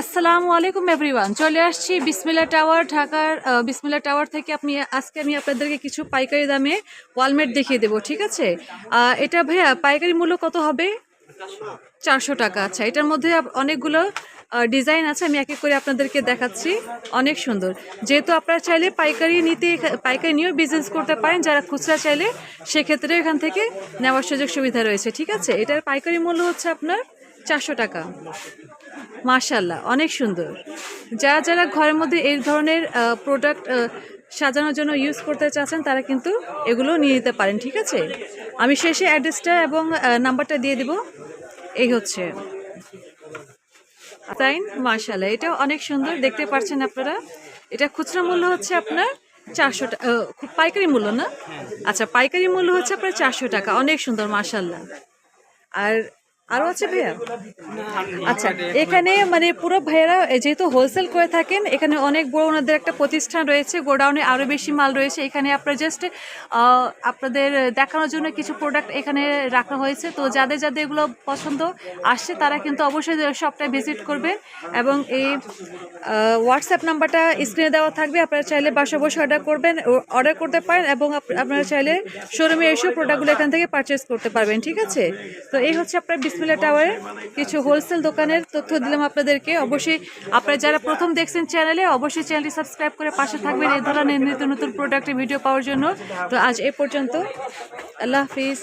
আসসালামু আলাইকুম এভরিওয়ান চলে আসছি বিসমিল্লা টাওয়ার, ঢাকার বিসমিল্লা টাওয়ার থেকে আপনি, আজকে আমি আপনাদেরকে কিছু পাইকারি দামে ওয়ালমেট দেখিয়ে দেবো, ঠিক আছে? এটা ভাইয়া, পাইকারি মূল্য কত হবে? চারশো টাকা। আচ্ছা এটার মধ্যে অনেকগুলো ডিজাইন আছে, আমি এক এক করে আপনাদেরকে দেখাচ্ছি। অনেক সুন্দর। যেহেতু আপনারা চাইলে পাইকারি নিতে, পাইকারি নিয়েও বিজনেস করতে পারেন, যারা খুচরা চাইলে সেক্ষেত্রে এখান থেকে নেওয়ার সুযোগ সুবিধা রয়েছে, ঠিক আছে? এটার পাইকারি মূল্য হচ্ছে আপনার চারশো টাকা। মাশাল্লাহ অনেক সুন্দর। যারা যারা ঘরের মধ্যে এই ধরনের প্রোডাক্ট সাজানোর জন্য ইউজ করতে চাচ্ছেন, তারা কিন্তু এগুলো নিয়ে নিতে পারেন, ঠিক আছে? আমি শেষে অ্যাড্রেসটা এবং নাম্বারটা দিয়ে দিব। এই হচ্ছে। তাই মাশাল্লাহ এটা অনেক সুন্দর, দেখতে পাচ্ছেন আপনারা। এটা খুচরা মূল্য হচ্ছে আপনার চারশো টাকা পাইকারি মূল্য না? আচ্ছা পাইকারি মূল্য হচ্ছে আপনার চারশো টাকা, অনেক সুন্দর মাশাল্লাহ আর আরও আছে ভাইয়া? আচ্ছা এখানে মানে পুরো ভাইয়েরা যেহেতু হোলসেল করে থাকেন এখানে অনেক বড় ওনাদের একটা প্রতিষ্ঠান রয়েছে গোডাউনে আরও বেশি মাল রয়েছে। এখানে আপনার জাস্ট আপনাদের দেখানোর জন্য কিছু প্রোডাক্ট এখানে রাখা হয়েছে। তো যাদের যাদের এগুলো পছন্দ আসছে তারা কিন্তু অবশ্যই শপটা ভিজিট করবেন এবং এই হোয়াটসঅ্যাপ নাম্বারটা স্ক্রিনে দেওয়া থাকবে। আপনারা চাইলে বাসা বসে অর্ডার করবেন অর্ডার করতে পারেন এবং আপ- আপনারা চাইলে শোরুমে এসেও প্রোডাক্টগুলো এখান থেকে পারচেস করতে পারবেন ঠিক আছে? তো এই হচ্ছে আপনার বিসমিল্লা টাওয়ারের কিছু হোলসেল দোকানের তথ্য দিলাম আপনাদেরকে। অবশ্যই আপনারা যারা প্রথম দেখছেন চ্যানেলে অবশ্যই চ্যানেলটি সাবস্ক্রাইব করে পাশে থাকবেন এই ধরনের নিত্য নতুন প্রোডাক্টের ভিডিও পাওয়ার জন্য। তো আজ এ পর্যন্ত, আল্লাহ হাফিজ।